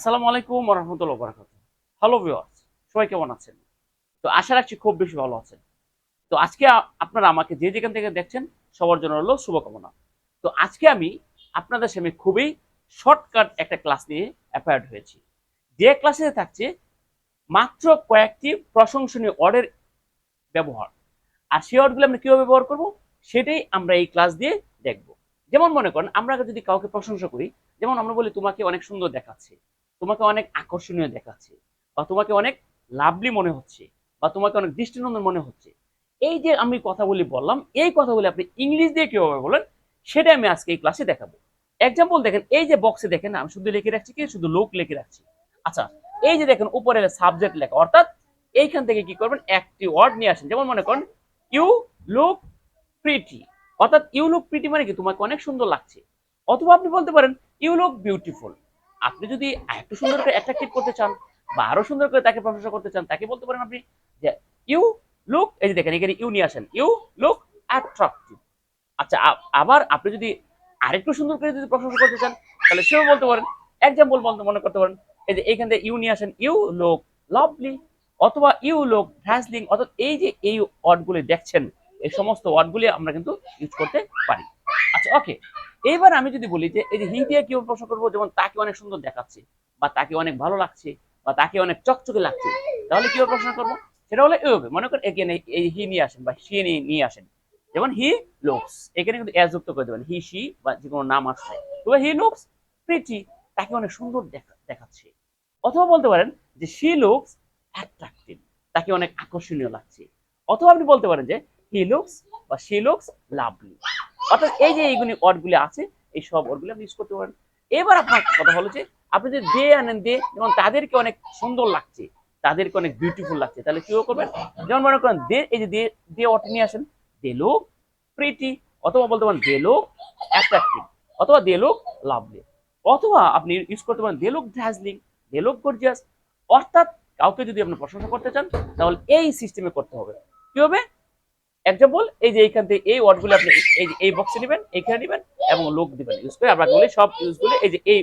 আসসালামু আলাইকুম রহমতুল্লাহ বরাকাত hello viewers সবাই কেমন আছেন? তো আশা রাখছি খুব বেশি ভালো আছেন। তো আজকে আপনারা আমাকে যে যেখান থেকে দেখছেন, সবার জন্য হলো শুভকামনা। তো আজকে আমি আপনাদের সামনে খুবই শর্টকাট একটা ক্লাস নিয়ে অ্যাপয়েন্ট হয়েছি। যে ক্লাসে থাকছে মাত্র কয়েকটি প্রশংসনীয় ওয়ার্ডের ব্যবহার। আর সেই ওয়ার্ডগুলো আমরা কীভাবে ব্যবহার করব, সেটাই আমরা এই ক্লাস দিয়ে দেখব। যেমন মনে করেন, আমরা যদি কাউকে প্রশংসা করি, যেমন আমরা বলি, তোমাকে অনেক সুন্দর দেখাচ্ছে। তোমাকে অনেক আকর্ষণীয় দেখাচ্ছে, বা তোমাকে অনেক লাভলি মনে হচ্ছে, বা তোমাকে অনেক দৃষ্টিনন্দন মনে হচ্ছে। এই যে আমি কথাগুলি বললাম, এই কথাগুলি আপনি ইংলিশ দিয়ে কীভাবে বলেন সেটা আমি আজকে এই ক্লাসে দেখাবো। এক্সাম্পল দেখেন, এই যে বক্সে দেখেন, আমি শুধু লিখে রাখছি কি? শুধু লোক লিখে রাখছি। আচ্ছা এই যে দেখেন, উপরে সাবজেক্ট লেখা, অর্থাৎ এইখান থেকে কি করবেন, একটি ওয়ার্ড নিয়ে আসেন। যেমন মনে করেন ইউ লুক প্রিটি অর্থাৎ ইউ লুক প্রিটি মানে কি? তোমাকে অনেক সুন্দর লাগছে। অথবা আপনি বলতে পারেন ইউ লুক বিউটিফুল আপনি যদি একটু সুন্দর করে অ্যাট্রাকটিভ করতে চান বা আরও সুন্দর করে তাকে প্রশংসা করতে চান, তাকে বলতে পারেন আপনি যে ইউ লুক এই যে দেখেন, এখানে ইউ নিয়ে আসেন ইউ লুক অ্যাট্রাকটিভ আচ্ছা আবার আপনি যদি আরেকটু সুন্দর করে যদি প্রশংসা করতে চান, তাহলে সেও বলতে পারেন এক্সাম্পল বলতে মনে করতে পারেন, এই যে এইখান থেকে ইউ নিয়ে আসেন ইউ লুক লাভলি অথবা ইউ লুক ড্রাসলিং অর্থাৎ এই যে এই ওয়ার্ডগুলি দেখছেন, এই সমস্ত ওয়ার্ডগুলি আমরা কিন্তু ইউজ করতে পারি। আচ্ছা ওকে এইবার আমি যদি বলি যে এই যে হি কীভাবে প্রশ্ন করব, যেমন তাকে অনেক সুন্দর দেখাচ্ছে, বা তাকে অনেক ভালো লাগছে, বা তাকে অনেক চকচকে লাগছে, তাহলে কীভাবে প্রশ্ন করব? সেটা হলো এভাবে, মনে করেন এখানে এই হি নিয়ে আসেন বা সি নিয়ে নিয়ে আসেন। যেমন হি লুকস এখানে কিন্তু এস যুক্ত করে দেবেন, হি সি বা যে কোনো নাম আসছে। তবে হি লুকস প্রিটি তাকে অনেক সুন্দর দেখা দেখাচ্ছে। অথবা বলতে পারেন যে শি লুকস অ্যাট্রাকটিভ তাকে অনেক আকর্ষণীয় লাগছে। অথবা আপনি বলতে পারেন যে হি লুকস বা শি লুকস লাভলি অর্থাৎ এই যে এইগুলি ওয়ার্ডগুলি আছে, এই সব ওয়ার্ডগুলি আপনি ইউজ করতে পারেন। এবার আপনার কথা হলো যে, আপনি যদি দে আনেন, দে, যেমন তাদেরকে অনেক সুন্দর লাগছে, তাদেরকে অনেক বিউটিফুল লাগছে, তাহলে কিও করবেন? যেমন মনে করেন দে, এই যে দে দে ওয়ার্ড নিয়ে আসেন, দে লোক প্রিটি অথবা বলতে পারেন দে লোক অ্যাট্রাকটিভ অথবা দে লোক লাভলি অথবা আপনি ইউজ করতে পারেন দে লোক ড্রাজলিং দে লোক গর্জিয়াস অর্থাৎ কাউকে যদি আপনি প্রশংসা করতে চান, তাহলে এই সিস্টেমে করতে হবে। কি হবে? এক্সাম্পল এই যে এইখান থেকে এই ওয়ার্ডগুলো আপনি এই এই বক্সে নেবেন এইখানে নেবেন এবং লোক দিবেন। ইউজ করে আমরা বলি সব ইউজগুলো এই যে এই